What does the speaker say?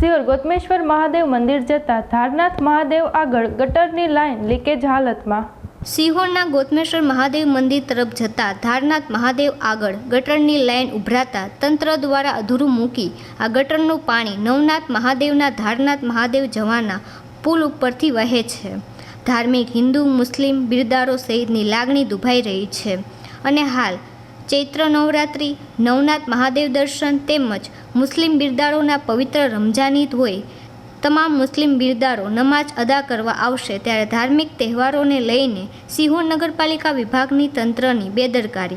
સિયોર ગોતમેશ્વર મહાદેવ મંદિર જતા ધારનાથ મહાદેવ આગળ ગટરની લાઇન લીકેજ હાલતમાં. સિહોરના ગોતમેશ્વર મહાદેવ મંદિર તરફ જતા ધારનાથ મહાદેવ આગળ ગટરની લાઇન ઉભરાતા તંત્ર દ્વારા અધૂરું મૂકી આ ગટરનું પાણી નવનાથ મહાદેવના ધારનાથ મહાદેવ જવાના પુલ ઉપરથી વહે છે. ધાર્મિક, હિન્દુ, મુસ્લિમ બિરદારો સહિતની લાગણી દુભાઈ રહી છે. અને હાલ ચૈત્ર નવરાત્રિ, નવનાથ મહાદેવ દર્શન તેમજ મુસ્લિમ બિરદારોના પવિત્ર રમઝાન હોય. તમામ મુસ્લિમ બિરદારો નમાજ અદા કરવા આવશે ત્યારે ધાર્મિક તહેવારોને લઈને સિંહોર નગરપાલિકા વિભાગની તંત્રની બેદરકારી.